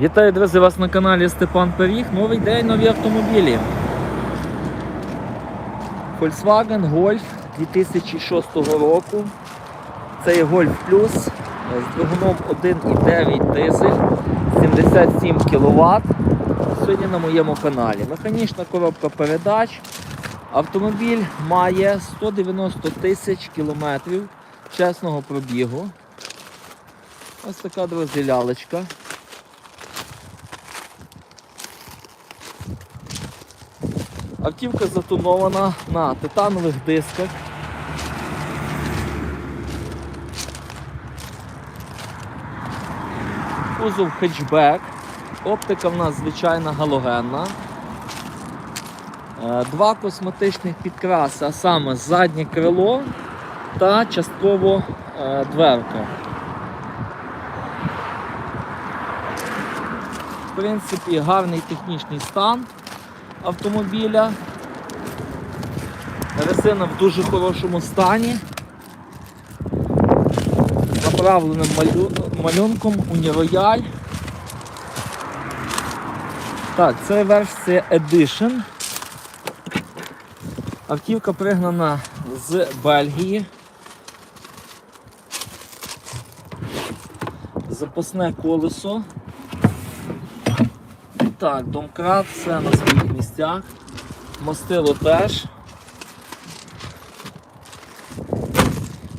Вітаю, друзі, вас на каналі Степан Пиріг. Новий день, нові автомобілі. Volkswagen Golf 2006 року. Це є Golf Plus з двигуном 1,9 дизель, 77 кВт. Сьогодні на моєму каналі. Механічна коробка передач. Автомобіль має 190 тисяч кілометрів чесного пробігу. Ось така друзі лялечка. Автівка затонована на титанових дисках. Кузов хетчбек. Оптика в нас звичайна галогенна. Е, Два косметичних підкраси, а саме заднє крило та частково е, дверка. В принципі, гарний технічний стан автомобіля. Резина в дуже хорошому стані. Направленим малю... малюнком Uniroyal. Так, це версія Edition. Автівка пригнана з Бельгії. Запасне колесо. Так, домкрат, все на своїх місцях. Мастило теж.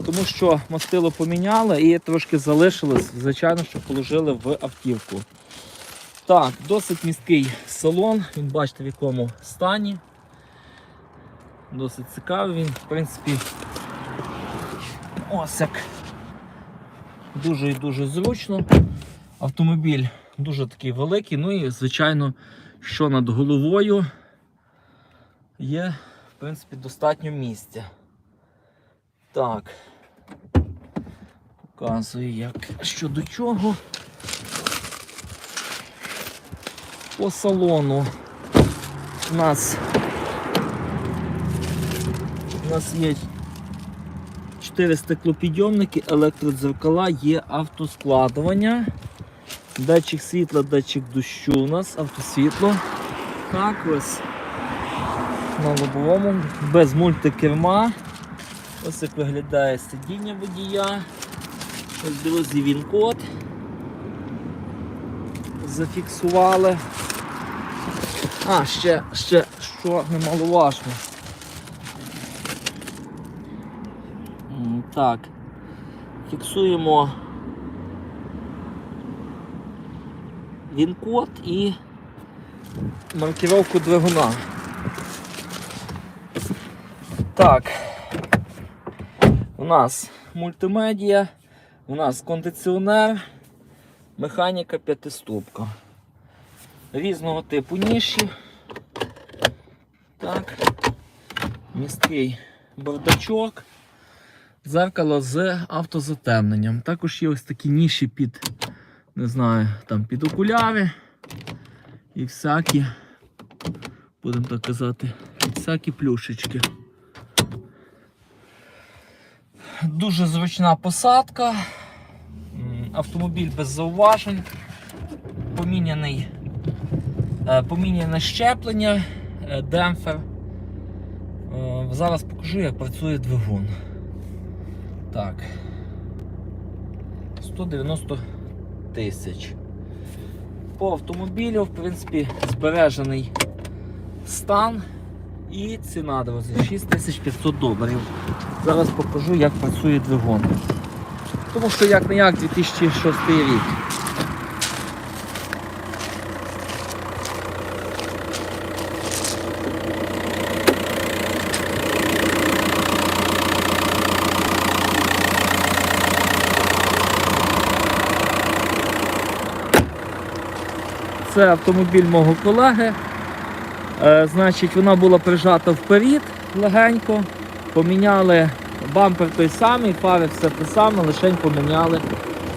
Тому що мастило поміняли і трошки залишилось, звичайно, що положили в автівку. Так, досить місткий салон, він бачите в якому стані. Досить цікавий він, в принципі, ось як дуже і дуже зручно. Автомобіль дуже такий великий, ну і, звичайно, що над головою є, в принципі, достатньо місця. Так, показую, як що до чого. По салону у нас у нас є 4 стеклопідйомники, електродзеркала, є автоскладування. Датчик світла, датчик дощу у нас, автосвітло. Так ось на лобовому, без мультикерма. Ось як виглядає сидіння водія. Ось друзі, він код. Зафіксували. А, ще, ще, що немаловажно. Так. Фіксуємо він-код і маркировку двигуна. Так, у нас мультимедіа, у нас кондиціонер, механіка п'ятиступка. Різного типу ніші. Так, місткий бардачок, дзеркало з автозатемненням. Також є ось такі ніші під не знаю, там під окуляри і всякі, будемо так казати, всякі плюшечки. Дуже зручна посадка, автомобіль без зауважень, поміняний, е, поміняне щеплення, е, демпфер. Е, Зараз покажу, як працює двигун. Так. 190 тисяч. По автомобілю, в принципі, збережений стан і ціна, друзі, 6500 доларів. Зараз покажу, як працює двигун. Тому що як не як 2006 рік. Це автомобіль мого колеги. Е, значить, вона була прижата вперед легенько. Поміняли бампер той самий, фари все те саме, лише поміняли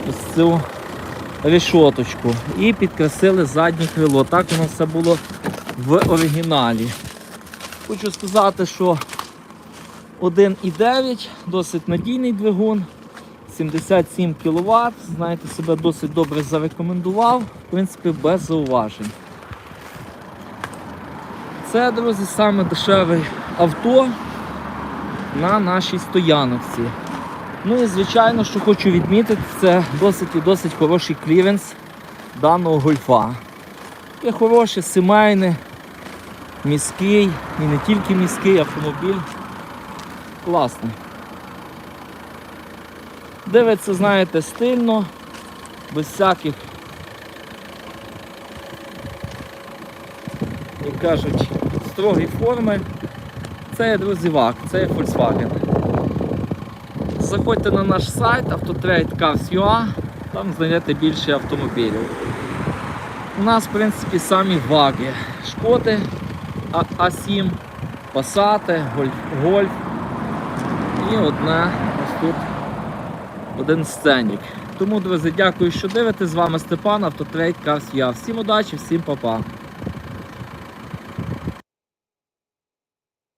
ось цю решоточку і підкрасили заднє крило. Так воно все було в оригіналі. Хочу сказати, що 1,9 досить надійний двигун. 77 кВт, знаєте, себе досить добре зарекомендував, в принципі, без зауважень. Це, друзі, саме дешеве авто на нашій стояночці. Ну і звичайно, що хочу відмітити, це досить і досить хороший кліренс даного гольфа. Таке хороше, сімейне, міський і не тільки міський автомобіль. Класний. Дивиться, знаєте, стильно, без всяких, як кажуть, строгі форми. Це є друзі ВАК, це Volkswagen. Заходьте на наш сайт Autotrade Cars.ua, там знайдете більше автомобілів. У нас, в принципі, самі ваги. Шкоди А- А7, Пасати, Гольф, Гольф. І одна ось тут один сценік. Тому, друзі, дякую, що дивитесь. З вами Степан, Автотрейд Я. Всім удачі, всім па-па.